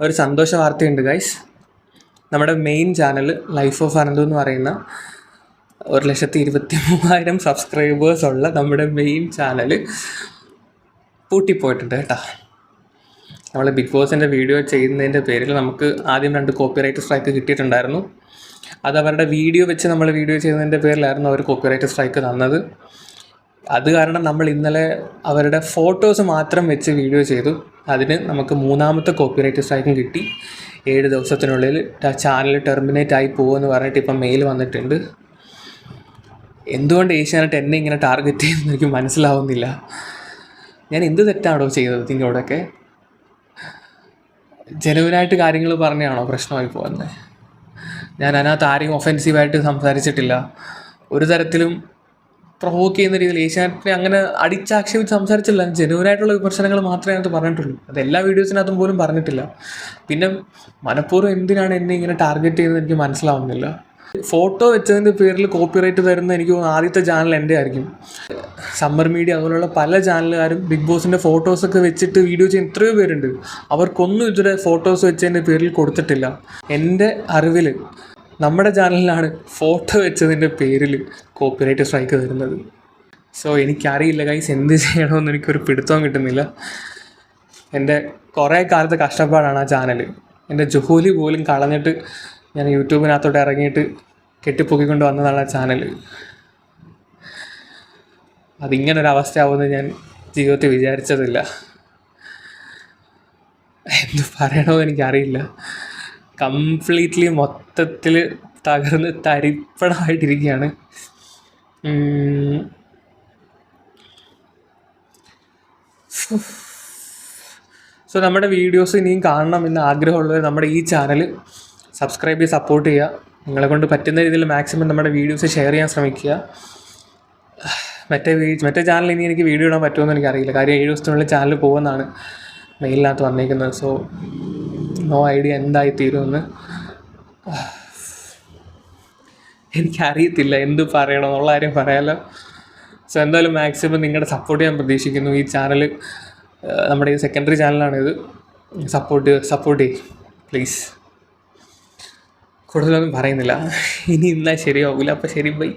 ഒരു സന്തോഷ വാർത്തയുണ്ട് ഗൈസ് നമ്മുടെ main channel life of Ananthu എന്ന് പറയുന്ന ഒരു ലക്ഷത്തി ഇരുപത്തി മൂവായിരം സബ്സ്ക്രൈബേഴ്സ് ഉള്ള നമ്മുടെ മെയിൻ ചാനൽ പൂട്ടിപ്പോയിട്ടുണ്ട് കേട്ടോ. നമ്മൾ ബിഗ് ബോസിന്റെ വീഡിയോ ചെയ്യുന്നതിന്റെ പേരിൽ നമുക്ക് ആദ്യം രണ്ട് കോപ്പിറൈറ്റ് സ്ട്രൈക്ക് കിട്ടിയിട്ടുണ്ടായിരുന്നു. അത് അവരുടെ വീഡിയോ വെച്ച് നമ്മൾ വീഡിയോ ചെയ്യുന്നതിന്റെ പേരിലായിരുന്നു അവർ കോപ്പിറൈറ്റ് സ്ട്രൈക്ക് തന്നത്. അത് കാരണം നമ്മൾ ഇന്നലെ അവരുടെ ഫോട്ടോസ് മാത്രം വെച്ച് വീഡിയോ ചെയ്തു. അതിന് നമുക്ക് മൂന്നാമത്തെ കോപ്പിറൈറ്റ് സ്ട്രൈക്കും കിട്ടി. ഏഴ് ദിവസത്തിനുള്ളിൽ ചാനൽ ടെർമിനേറ്റ് ആയി പോകുമെന്ന് പറഞ്ഞിട്ട് ഇപ്പം മെയിൽ വന്നിട്ടുണ്ട്. എന്തുകൊണ്ട് ഏഷ്യാനെറ്റ് എന്നെ ഇങ്ങനെ ടാർഗറ്റ് ചെയ്യുമെന്ന് എനിക്ക് മനസ്സിലാവുന്നില്ല. ഞാൻ എന്ത് തെറ്റാണോ ചെയ്തത് നിങ്ങളോടൊക്കെ? ജനുവിനായിട്ട് കാര്യങ്ങൾ പറഞ്ഞാണോ പ്രശ്നമായി പോകുന്നത്? ഞാൻ അതിനകത്ത് ആരെയും ഒഫെൻസീവായിട്ട് സംസാരിച്ചിട്ടില്ല. ഒരു തരത്തിലും പ്രൊവോക്ക് ചെയ്യുന്ന രീതിയിൽ ഏഷ്യാനെറ്റിനെ അങ്ങനെ അടിച്ചാക്ഷേപിച്ച് സംസാരിച്ചില്ല. ജനുവനായിട്ടുള്ള വിമർശനങ്ങൾ മാത്രമേ അതിനകത്ത് പറഞ്ഞിട്ടുള്ളൂ. അത് എല്ലാ വീഡിയോസിനകത്തും പോലും പറഞ്ഞിട്ടില്ല. പിന്നെ മനഃപൂർവം എന്തിനാണ് എന്നെ ഇങ്ങനെ ടാർഗറ്റ് ചെയ്യുന്നത് എനിക്ക് മനസ്സിലാവുന്നില്ല. ഫോട്ടോ വെച്ചതിന്റെ പേരിൽ കോപ്പിറൈറ്റ് തരുന്ന എനിക്ക് ആദ്യത്തെ ചാനൽ എന്റെ ആയിരിക്കും സമ്മർ മീഡിയ അതുപോലുള്ള പല ചാനലുകാരും ബിഗ് ബോസിന്റെ ഫോട്ടോസൊക്കെ വെച്ചിട്ട് വീഡിയോ ചെയ്യുന്ന എത്രയോ പേരുണ്ട്. അവർക്കൊന്നും ഇതുവരെ ഫോട്ടോസ് വെച്ചതിന്റെ പേരിൽ കൊടുത്തിട്ടില്ല. എന്റെ അറിവിൽ നമ്മുടെ ചാനലിലാണ് ഫോട്ടോ വെച്ചതിന്റെ പേരിൽ കോപ്പിറൈറ്റ് സ്ട്രൈക്ക് തരുന്നത് സോ എനിക്കറിയില്ല കൈസ് എന്ത് ചെയ്യണമെന്ന് എനിക്കൊരു പിടുത്തവും കിട്ടുന്നില്ല. എന്റെ കുറേ കാലത്തെ കഷ്ടപ്പാടാണ് ആ ചാനൽ എന്റെ ജോലി പോലും കളഞ്ഞിട്ട് ഞാൻ യൂട്യൂബിനകത്തോട്ട് ഇറങ്ങിയിട്ട് കെട്ടിപ്പൊക്കിക്കൊണ്ട് വന്നതാണ് ആ ചാനൽ അതിങ്ങനൊരു അവസ്ഥയാവുമെന്ന് ഞാൻ ജീവിതത്തിൽ വിചാരിച്ചതില്ല. എന്ത് പറയണമെന്ന് എനിക്കറിയില്ല. കംപ്ലീറ്റ്ലി മൊത്തത്തിൽ തകർന്ന് തരിപ്പണമായിട്ടിരിക്കുകയാണ് സോ നമ്മുടെ വീഡിയോസ് ഇനിയും കാണണം എന്ന് ആഗ്രഹമുള്ളവർ നമ്മുടെ ഈ ചാനൽ സബ്സ്ക്രൈബ് ചെയ്ത് സപ്പോർട്ട് ചെയ്യുക. നിങ്ങളെ കൊണ്ട് പറ്റുന്ന രീതിയിൽ മാക്സിമം നമ്മുടെ വീഡിയോസ് ഷെയർ ചെയ്യാൻ ശ്രമിക്കുക. മറ്റേ മറ്റേ ചാനൽ ഇനി എനിക്ക് വീഡിയോ ഇടാൻ പറ്റുമെന്ന് എനിക്കറിയില്ല. കാര്യം ഏഴ് ദിവസത്തിനുള്ളിൽ ചാനൽ പോകുമെന്നാണ് മെയിലിനകത്ത് വന്നേക്കുന്നത്. സോ നോ ഐഡിയ എന്തായി തീരുമെന്ന് എനിക്കറിയത്തില്ല എന്ത് പറയണം എന്നുള്ള കാര്യം പറയാലോ. സോ എന്തായാലും മാക്സിമം നിങ്ങളുടെ സപ്പോർട്ട് ഞാൻ പ്രതീക്ഷിക്കുന്നു. ഈ ചാനൽ നമ്മുടെ ഈ സെക്കൻഡറി ചാനലാണിത് സപ്പോർട്ട് സപ്പോർട്ട് ചെയ്യും പ്ലീസ് കൂടുതലൊന്നും പറയുന്നില്ല. ഇനി ഇന്നാൽ ശരിയാവില്ല അപ്പോൾ ശരി ബൈ